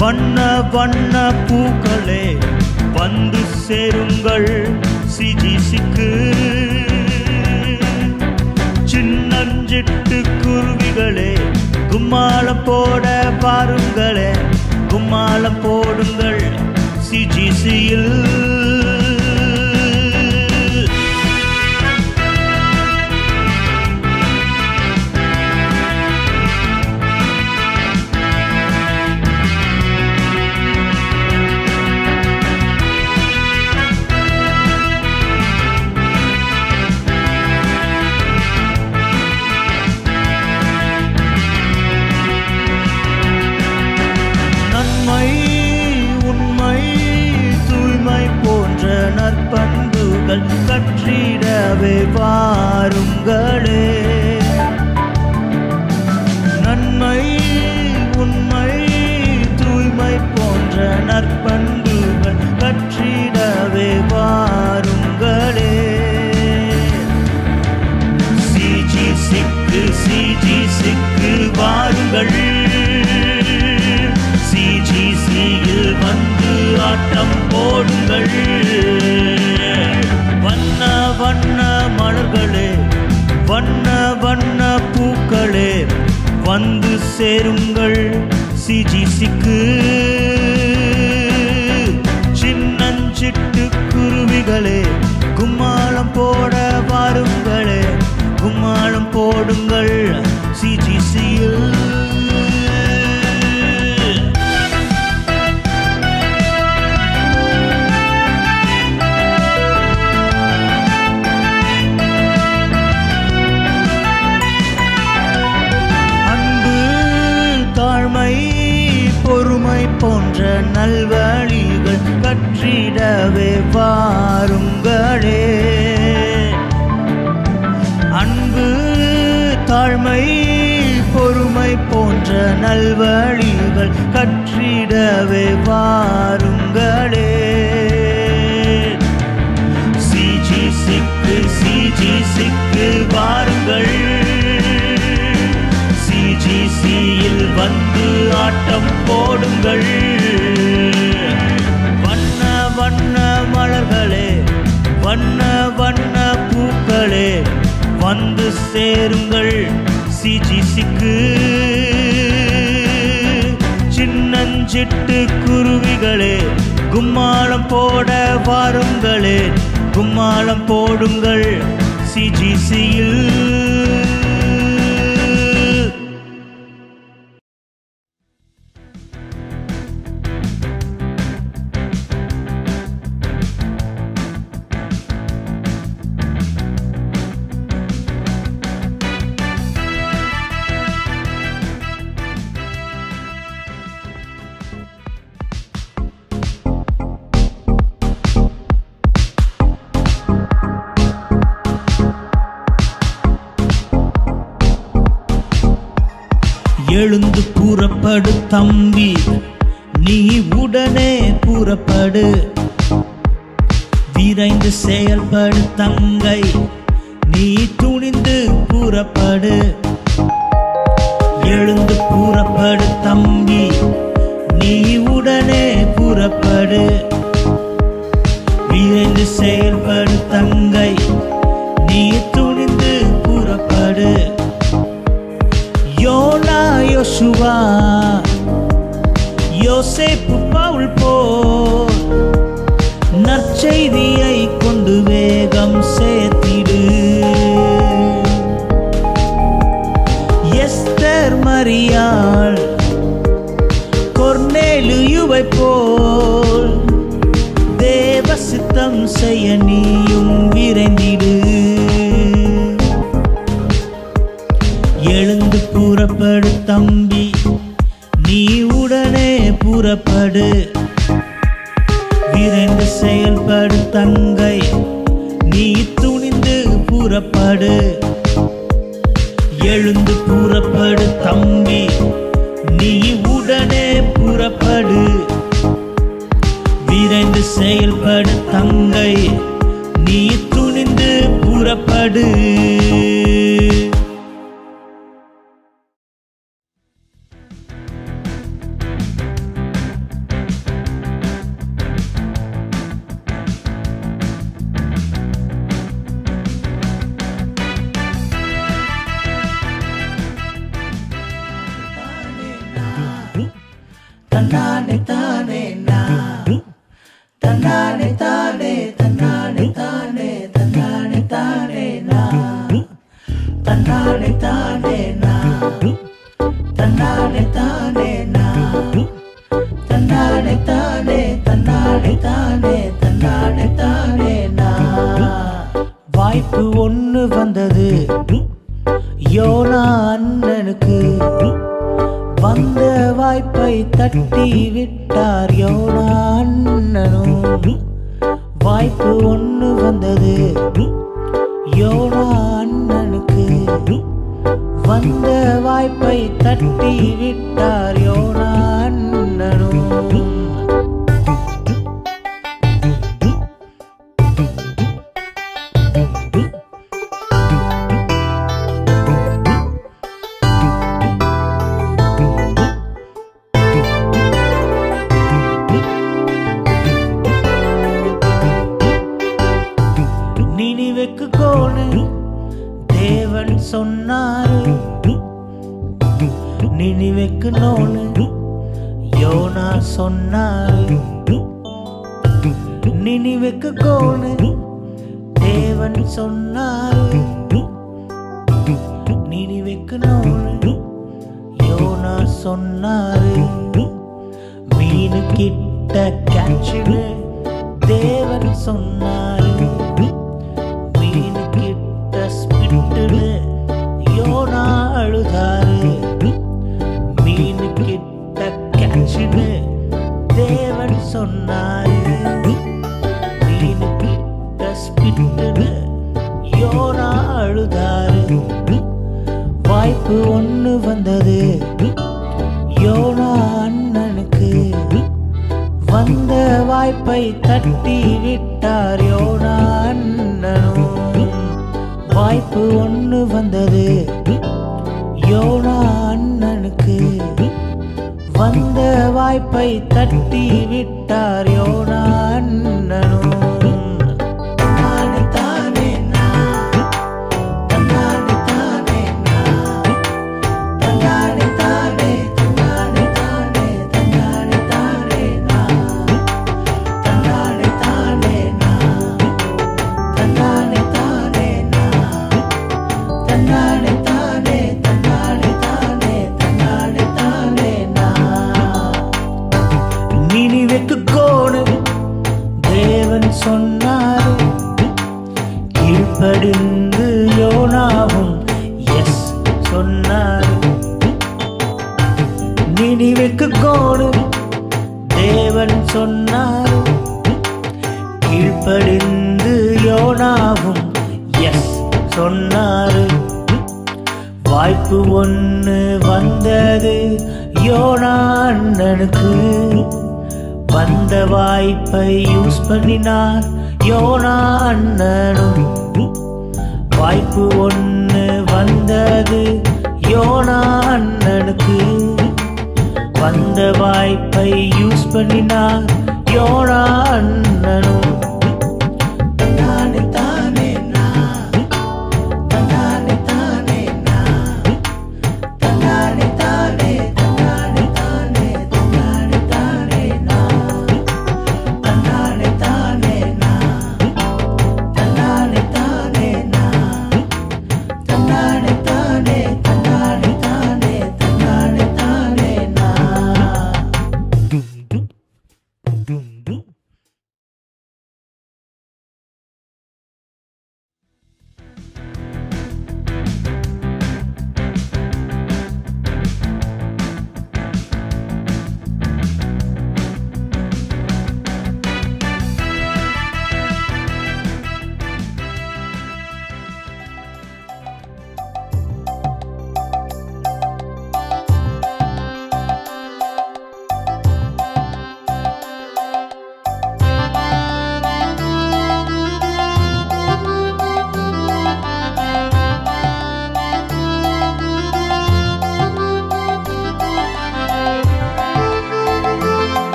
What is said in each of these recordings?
வண்ண வண்ண பூக்களே வந்து சேருங்கள் சிஜிசிக்கு சின்னஞ்சிட்டு குருவிகளே கும்மாளம் போட பாருங்களே கும்மாளம் போடுங்கள் சிஜிசியில் வந்து சேருங்கள். சிஜிசிக்கு சின்னஞ்சிட்டு குருவிகளே கும்மாளம் போட வாருங்களே. கும்மாளம் போடுங்கள். சிஜிசியில் பொறுமை போன்ற நல்வழிகள் கற்றிடவே வாருங்களே. அன்பு தாழ்மை பொறுமை போன்ற நல்வழிகள் கற்றிடவே வாருங்களே. சிஜி சிக்கு சிஜி சிக்கு வாருங்கள். வந்து ஆட்டம் போடுங்கள். வண்ண வண்ண மலர்களே வண்ண வண்ண பூக்களே வந்து சேருங்கள். சிஜிசிக்கு சின்னஞ்சிட்டு குருவிகளே கும்மாளம் போட வாருங்களே கும்மாளம் போடுங்கள். சிஜிசியில் எழுந்து கூறப்படு தம்பி. நீ உடனே கூறப்படு விரைந்து செயல்படு தங்கை. நீ துணிந்து கூறப்படு எழுந்து கூறப்படு தம்பி. நீ உடனே கூறப்படு விரைந்து செயல்படு தங்கை. எழுந்து புறப்படு தம்பி. நீ உடனே புறப்படு. விரைந்து செயல்படு தங்கை. நீ துணிந்து புறப்படு. தன்னானே தானே நான். தன்னானே தானே தன்னானே தானே தன்னானே தானே நான். தன்னானே தானே நான். தன்னானே தானே நான். தன்னானே தானே தன்னானே தானே தன்னானே தானே நான். வாய்ப்பு ஒன்று வந்தது. யோனா அண்ணனுக்கு. வந்த வாய்ப்பை தட்டி விட்டார் யோனா அண்ணனும் வாய்ப்பு ஒன்று வந்தது. யோனா அண்ணனுக்கு வந்த வாய்ப்பை தட்டி விட்டார் யோனா அண்ணனும் நினிவுக்கு யோனா சொன்னால் நினைவுக்கு கோணு தேவன் சொன்னால் நினிவுக்கு யோனா சொன்னாரு மீனு கிட்ட கேட்சுன்னு தேவன் சொன்னார் வாய்ப்பை தட்டி விட்டார் யோனா அண்ணனும் வாய்ப்பு ஒன்று வந்தது. யோனா அண்ணனுக்கு வந்த வாய்ப்பை தட்டி விட்டார் யோனா அண்ணனும் சொன்னாரு. வாய்ப்பு ஒன்று வந்தது யோனா அண்ணனுக்கு வந்த வாய்ப்பை யூஸ் பண்ணினார் யோனா அண்ணனும் வாய்ப்பு ஒன்று வந்தது யோனா அண்ணனுக்கு வந்த வாய்ப்பை யூஸ் பண்ணினார் யோனா அண்ணனும்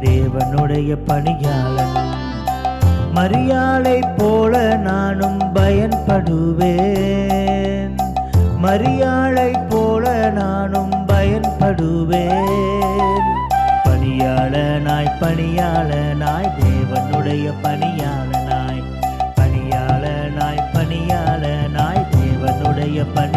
தேவனுடைய பணியாளன். மரியாளை போல நானும் பயன்படுவேன். மரியாளை போல நானும் பயன்படுவேன். பணியாளனாய் பணியாளனாய் தேவனுடைய பணியாளனாய். பணியாளனாய் பணியாளனாய் தேவனுடைய பணி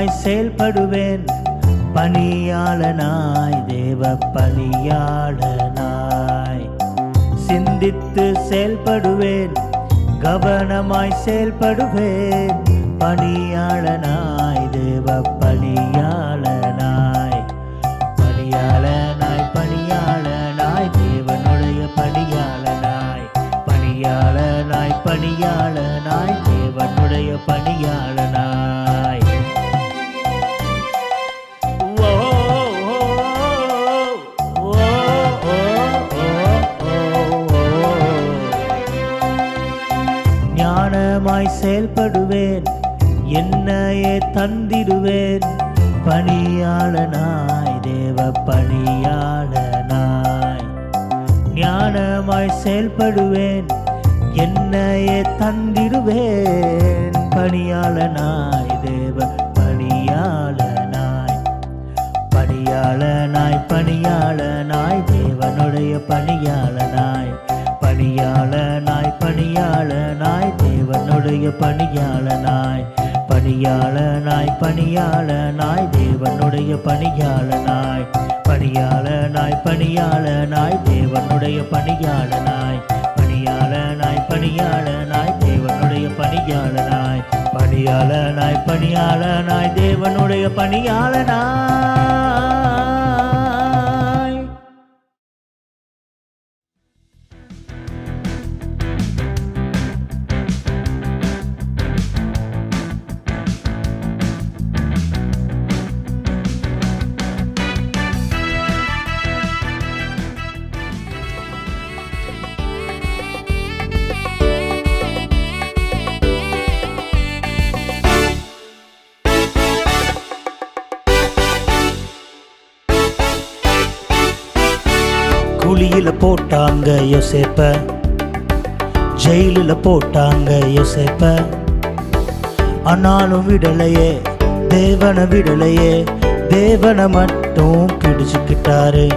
பணியாளனாய் செயல்படுவேன். பணியாளனாய் தேவ பணியாளனாய். சிந்தித்து செயல்படுவேன் கவனமாய் செயல்படுவேன். பணியாளனாய் தேவ பணியாளனாய். பணியாளனாய் பணியாளனாய் தேவனுடைய பணியாளனாய். பணியாளனாய் பணியாளனாய் தேவனுடைய பணியாளனாய். பணிவாய் செயல்படுவேன் என்னையே தந்திடுவேன். பணியாளனாய் தேவ பணியாளனாய். ஞானமாய் செயல்படுவேன் என்னையே தந்திடுவேன். பணியாளனாய் தேவ பணியாளனாய். பணியாளனாய் பணியாளனாய் தேவனுடைய பணியாளனாய். பணியாளனாய் பணியாளனாய் தேவனுடைய பணியாளனாய் பணியாளனாய் பணியாளனாய் தேவனுடைய பணியாளனாய் பணியாளனாய் பணியாளனாய் தேவனுடைய பணியாளனாய் பணியாளனாய் பணியாளனாய் தேவனுடைய பணியாளனாய் பணியாளனாய் பணியாளனாய் தேவனுடைய பணியாளனாய். போட்டாங்க யோசேப்ப. ஜெயிலில் போட்டாங்க யோசேப்ப. ஆனாலும் விடலையே தேவனை விடலையே தேவனை மட்டும் பிடிச்சுக்கிட்டாரு.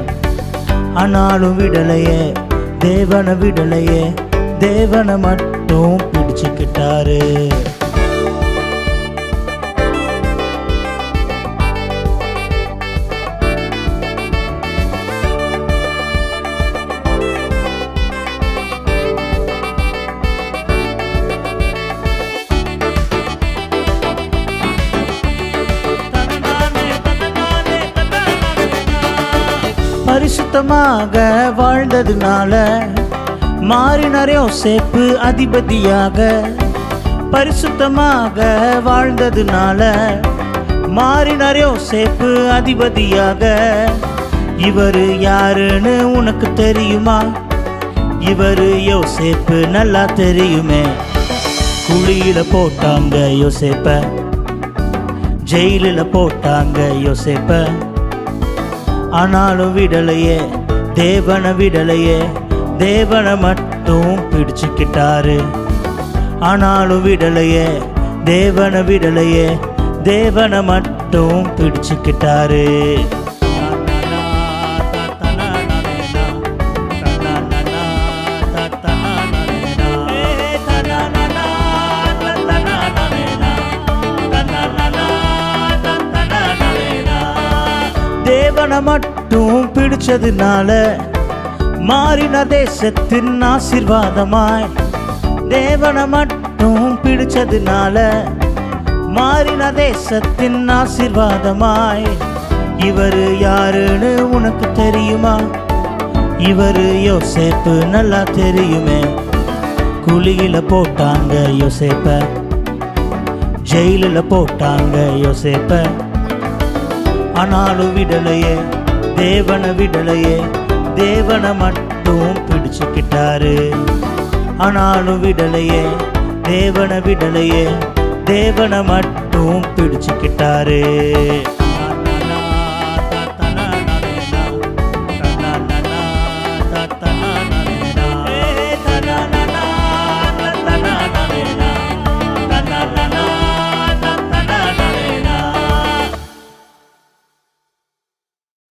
ஆனாலும் விடலையே தேவனை விடலையே தேவனை மட்டும் பிடிச்சுக்கிட்டாரு. பரிசுத்தமாக வாழ்ந்ததுனால மாறினார் சேப்பு அதிபதியாக பரிசுத்தமாக வாழ்ந்ததுனால மாறினார் சேப்பு அதிபதியாக. இவர் யாருன்னு உனக்கு தெரியுமா? இவர் யோசேப்பு நல்லா தெரியுமே. குழியில போட்டாங்க யோசேப்ப. ஜெயிலில் போட்டாங்க யோசேப்ப. ஆனாலும் விடலையே தேவனை விடலையே தேவனை மட்டும் பிடிச்சுக்கிட்டாரு. ஆனாலும் விடலையே தேவனை விடலையே தேவனை மட்டும் பிடிச்சுக்கிட்டாரு. தேவனை மட்டும் பிடிச்சதுனால மாறின தேசத்தின் ஆசிர்வாதமாய் தேவனை மட்டும் பிடிச்சதுனால மாறின தேசத்தின் ஆசிர்வாதமாய். இவரு யாருன்னு உனக்கு தெரியுமா? இவரு யோசேப்பு நல்லா தெரியுமே. குழியில போட்டாங்க யோசேப்ப. ஜெயிலில் போட்டாங்க யோசேப்ப. ஆனாலும் விடலையே தேவனை விடலையே தேவனை மட்டும் பிடிச்சுக்கிட்டாரு. ஆனாலும் விடலையே தேவனை விடலையே தேவனை மட்டும் பிடிச்சுக்கிட்டாரு.